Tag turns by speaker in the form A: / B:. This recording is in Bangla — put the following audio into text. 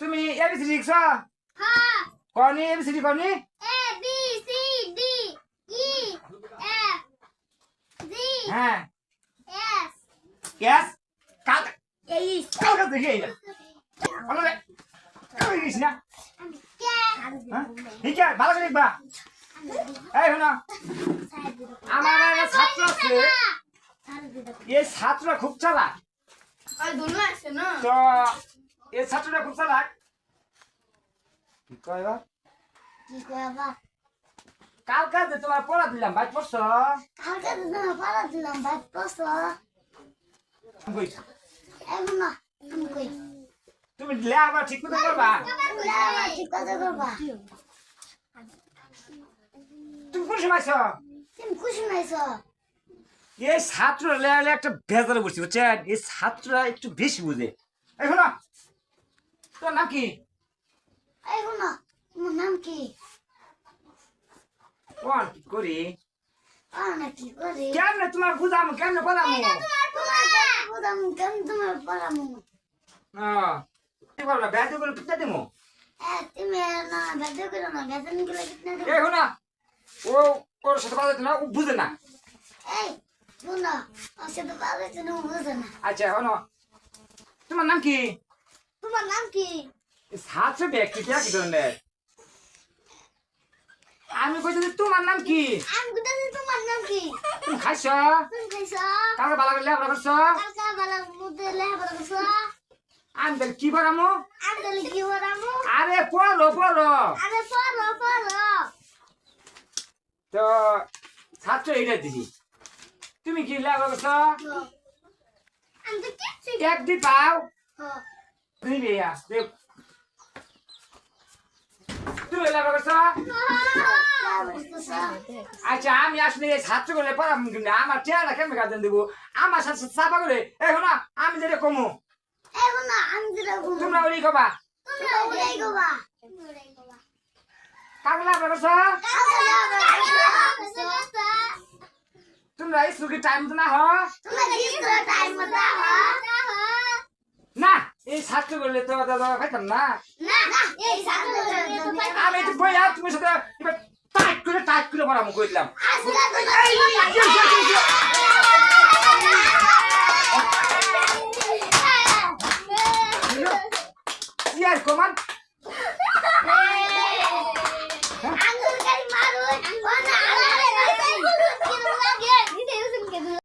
A: তুমি এবিসিডি লিখছ? কনি এবিসিডি কনি হ্যাঁ। গ্যাস কাল কাল কাল দেখে এই ভালো রে। কাল গেছিস না? হ্যাঁ? ঠিক আছে ভালো করে লিখবা। এই শোনো। আমার ছাত্র আছে। এই ছাত্র খুব চালাক। তো এই ছাত্রটা খুব চালাক। কি কয় বা? কালকে যে তোমার পড়া দিলাম ভাই পড়ছো কই? তুমি দিলে আবার ঠিক মতো করবা? তুমি কোন সময় আছো? এই ছাত্র লেয়ালে একটা ভেজালে বসছি বুঝছেন? এই ছাত্ররা একটু বেশি বুঝে। এই শোনো তোর নাম কি?
B: নাম কি
A: কোন কি করি? কেমনে তোমার বুঝামো কেমনে
B: কেন বুদাম কেন তোমার পড়ামু?
A: হ্যাঁ কি বলব ব্যাজ করে পিতা দেবো
B: না না
A: এই শোনা ও ওর সাথে বাজাতে না ও বুঝে না।
B: এই শুনো আসে তো বাবা তুমি বুঝো না।
A: আচ্ছা শোনো তোমার নাম কি?
B: তোমার নাম কি?
A: ছাত্র ব্যক্তি কে কি ধরনের? আমি কইছি যে তোমার নাম কি?
B: আমি গুদাছি তোমার নাম কি?
A: তুমি খাইছ?
B: তুমি কইছো
A: কালকে বালা করলে আমরা করছ?
B: কালকা বালা মুদে লে বড় কইছো
A: আমি তাহলে কি করামো
B: আমি দলে কি হরামু
A: আরে পড়ো পড়ো।
B: আরে পড়ো পড়ো।
A: তো ছাত্র এইটা দিদি তুমি কি লেখা করছ?
B: আমি তো কিচ্ছু
A: এক দি পাও।
B: হ্যাঁ।
A: ইয়া, দে। তুমি লেখা করছ আচ্ছা আমি আসলে এই ছাত্র করলে পড়াম কিন্তু আমার চেহারা কেমন কাজে দেবো আমার সাথে চাপা করে এখন আমি যেটা কমু। তোমরা ওই কবা। কাকলা করছ তোমরা স্কুল টাইম তো না হ
B: তোমরা টাইম মতো
A: না এই ছাত্র করলে তো দাদা খাইতাম না
B: না না এই সাথে
A: আমি তো বই আর তুমি সাথে এবার টাইট করে টাইট করে পড়ামো করে দিলাম